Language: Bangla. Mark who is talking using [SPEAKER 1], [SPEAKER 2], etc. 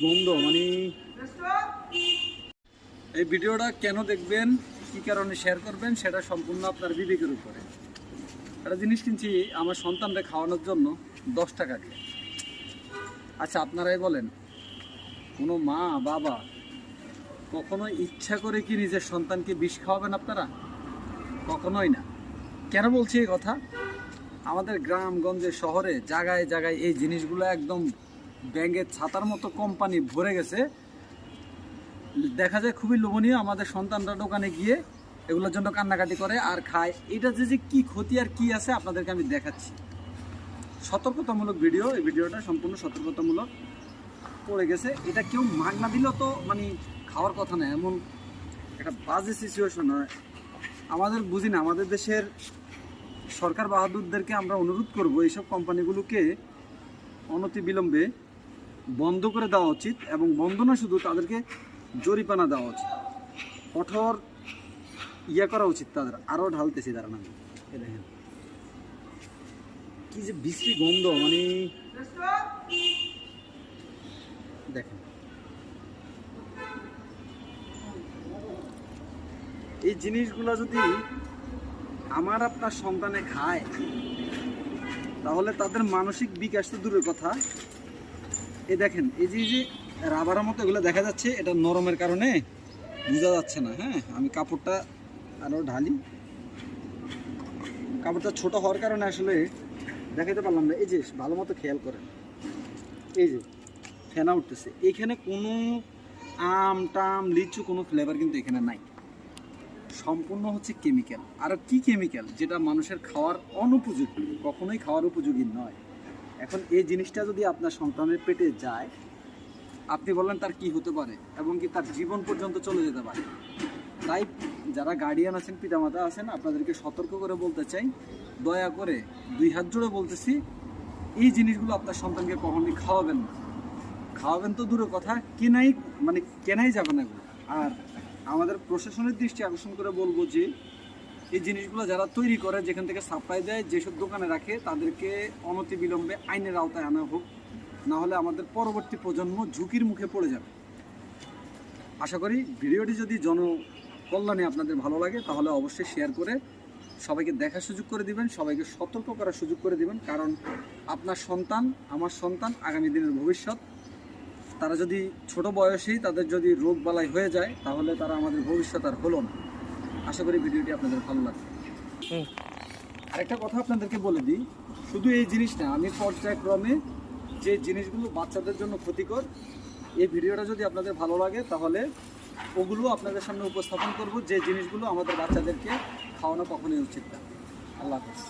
[SPEAKER 1] বন্ধ মানে এই ভিডিওটা কেন দেখবেন, কি কারণে শেয়ার করবেন, সেটা সম্পূর্ণ আপনার বিবেকের উপরে। একটা জিনিস কিনছি, আমার সন্তানকে খাওয়ানোর জন্য দশ টাকাকে আচ্ছা আপনারাই বলেন, কোনো মা, বাবা কখনো ইচ্ছা করে কি নিজের সন্তানকে বিষ খাওয়াবেন আপনারা? কখনোই না। কেন বলছি এই কথা? আমাদের গ্রামগঞ্জে শহরে জায়গায় জায়গায় এই জিনিসগুলো একদম ব্যাঙ্গের ছাতার মতো কোম্পানি ভরে গেছে। দেখা যায় খুবই লোভনীয় আমাদের সন্তানরা দোকানে গিয়ে এগুলোর জন্য কান্নাকাটি করে আর খায়। এটা যে যে কী ক্ষতি আর কি আছে আপনাদেরকে আমি দেখাচ্ছি। সতর্কতামূলক ভিডিও, এই ভিডিওটা সম্পূর্ণ সতর্কতামূলক পড়ে গেছে। এটা কেউ মাগনা দিলেও তো মানে খাওয়ার কথা না, এমন একটা বাজে সিচুয়েশন হয়। আমাদের বুঝি না, আমাদের দেশের সরকার বাহাদুরদেরকে আমরা অনুরোধ করব এইসব কোম্পানিগুলোকে অনতি বিলম্বে বন্ধ করে দেওয়া উচিত এবং বন্ধ না, শুধু তাদেরকে জরিপানা দেওয়া উচিত। কঠোর ইয়ে করা উচিত তাদের। আরও ঢালতেছি তারা না দেখেন। কি যে বিশ্রী গন্ধ মানে দেখেন। এই জিনিসগুলো যদি আমার আপনার সন্তানে খায়, তাহলে তাদের মানসিক বিকাশ তো দূরের কথা। এই দেখেন, এই যে যে রাবারের মতো এগুলো দেখা যাচ্ছে, এটা নরমের কারণে বোঝা যাচ্ছে না হ্যাঁ? আমি কাপড়টা আরও ঢালি। কাপড়টা ছোট হওয়ার কারণে আসলে দেখাতে পারলাম না। এই যে, ভালো মতো খেয়াল করেন। এই যে, ফেনা উঠতেছে। এখানে কোনো আম, টাম, লিচু কোনো ফ্লেভার কিন্তু এখানে নাই। সম্পূর্ণ হচ্ছে কেমিক্যাল আর কি কেমিক্যাল যেটা মানুষের খাওয়ার অনুপযোগী, কখনোই খাওয়ার উপযোগী নয়। এখন এই জিনিসটা যদি আপনার সন্তানের পেটে যায়, আপনি বললেন তার কি হতে পারে এবং কি তার জীবন পর্যন্ত চলে যেতে পারে। তাই যারা গার্ডিয়ান আছেন, পিতামাতা আছেন, আপনাদেরকে সতর্ক করে বলতে চাই, দয়া করে দুই হাত জুড়ে বলতেছি, এই জিনিসগুলো আপনার সন্তানকে কখনোই খাওয়াবেন না। খাওয়াবেন তো দূরের কথা, কেনাই মানে কেনাই যাবে না এগুলো। আর আমাদের প্রশাসনের দৃষ্টি আকর্ষণ করে বলব যে এই জিনিসগুলো যারা তৈরি করে, যেখান থেকে সাপ্লাই দেয়, যেসব দোকানে রাখে, তাদেরকে অনতি বিলম্বে আইনের আওতায় আনা হোক। না হলে আমাদের পরবর্তী প্রজন্ম ঝুঁকির মুখে পড়ে যাবে। আশা করি ভিডিওটি যদি জনকল্যাণে আপনাদের ভালো লাগে, তাহলে অবশ্যই শেয়ার করে সবাইকে দেখার সুযোগ করে দিবেন, সবাইকে সতর্ক করার সুযোগ করে দিবেন। কারণ আপনার সন্তান, আমার সন্তান, আগামী দিনের ভবিষ্যৎ, তারা যদি ছোট বয়সেই তাদের যদি রোগ বালাই হয়ে যায়, তাহলে তারা আমাদের ভবিষ্যৎ আর হলো না। আশা করি ভিডিওটি আপনাদের ভালো লাগবে। আরেকটা কথা আপনাদেরকে বলে দিই শুধু এই জিনিস না আমি পর্যায়ক্রমে যে জিনিসগুলো বাচ্চাদের জন্য ক্ষতিকর এই ভিডিওটা যদি আপনাদের ভালো লাগে তাহলে ওগুলো আপনাদের সামনে উপস্থাপন করব যে জিনিসগুলো আমাদের বাচ্চাদেরকে খাওয়ানো কখনোই উচিত না। আল্লাহ হাফেজ।